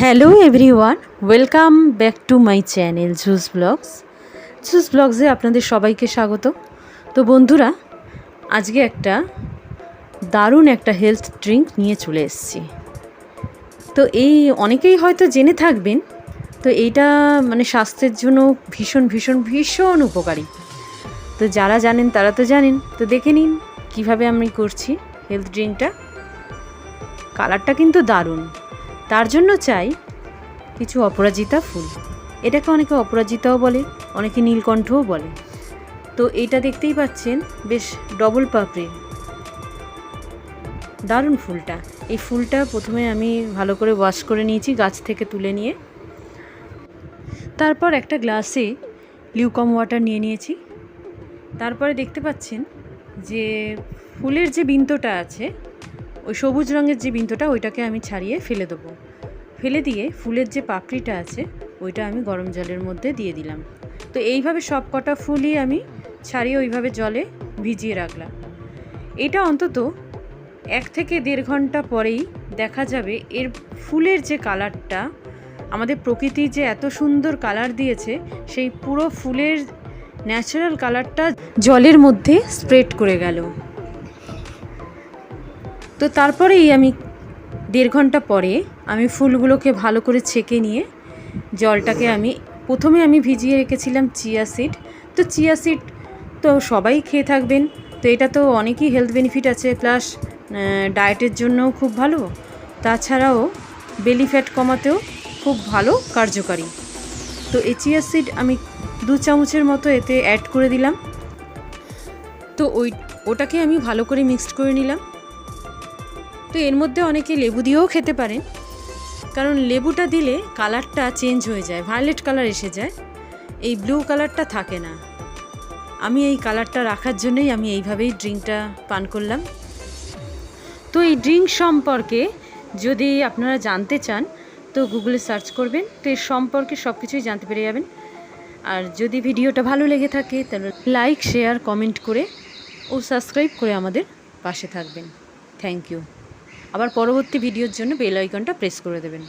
Hello everyone welcome back to my channel juice vlogs juice ব্লগসে আপনাদের সবাইকে স্বাগত। তো বন্ধুরা, আজকে একটা দারুণ একটা হেলথ ড্রিঙ্ক নিয়ে চলে এসেছি। তো এই অনেকেই হয়তো জেনে থাকবেন, তো এইটা মানে স্বাস্থ্যের জন্য ভীষণ ভীষণ ভীষণ উপকারী। তো যারা জানেন তারা তো জানেন। তো দেখে নিন কীভাবে আমি করছি হেলথ ড্রিঙ্কটা কালারটা কিন্তু দারুণ। তার জন্য চাই কিছু অপরাজিতা ফুল। এটাকে অনেকে অপরাজিতাও বলে, অনেকে নীলকণ্ঠও বলে। তো এটা দেখতেই পাচ্ছেন, বেশ ডবল পাপড়ি। দারুণ ফুলটা। এই ফুলটা প্রথমে আমি ভালো করে ওয়াশ করে নিয়েছি, গাছ থেকে তুলে নিয়ে। তারপর একটা গ্লাসে লিউকম ওয়াটার নিয়ে নিয়েছি। তারপরে দেখতে পাচ্ছেন যে ফুলের যে বিন্তটা আছে ওই সবুজ রঙের যে বিন্দুটা ওইটাকে আমি ছাড়িয়ে ফেলে দেবো। ফেলে দিয়ে ফুলের যে পাপড়িটা আছে, ওইটা আমি গরম জলের মধ্যে দিয়ে দিলাম। তো এইভাবে সব কটা ফুলই আমি ছাড়িয়ে ওইভাবে জলে ভিজিয়ে রাখলাম। এটা অন্তত এক থেকে দেড় ঘণ্টা পরেই দেখা যাবে এর ফুলের যে কালারটা, আমাদের প্রকৃতি যে এত সুন্দর কালার দিয়েছে, সেই পুরো ফুলের ন্যাচারাল কালারটা জলের মধ্যে স্প্রেড করে গেল। তো তারপরেই আমি দেড় ঘণ্টা পরে আমি ফুলগুলোকে ভালো করে ছেঁকে নিয়ে জলটাকে আমি প্রথমে আমি ভিজিয়ে রেখেছিলাম চিয়া সিড। তো চিয়া সিড তো সবাই খেয়ে থাকবেন। তো এটা তো অনেকই হেলথ বেনিফিট আছে প্লাস ডায়েটের জন্যও খুব ভালো। তাছাড়াও বেলি ফ্যাট কমাতেও খুব ভালো, কার্যকারী। তো এই চিয়া সিড আমি দু চামচের মতো এতে অ্যাড করে দিলাম। তো ওই, ওটাকে আমি ভালো করে মিক্সড করে নিলাম। তো এর মধ্যে অনেকে লেবু দিয়েও খেতে পারেন। কারণ লেবুটা দিলে কালারটা চেঞ্জ হয়ে যায়, ভায়োলেট কালার এসে যায়। এই ব্লু কালারটা থাকে না। আমি এই কালারটা রাখার জন্যই আমি এইভাবেই ড্রিঙ্কটা পান করলাম। তো এই ড্রিঙ্ক সম্পর্কে যদি আপনারা জানতে চান, তো গুগলে সার্চ করবেন। তো এর সম্পর্কে সব কিছুই জানতে পেরে যাবেন। আর যদি ভিডিওটা ভালো লেগে থাকে, তাহলে লাইক, শেয়ার, কমেন্ট করে ও সাবস্ক্রাইব করে আমাদের পাশে থাকবেন। Thank you. আবার পরবর্তী ভিডিওর জন্য বেল আইকনটা প্রেস করে দেবেন।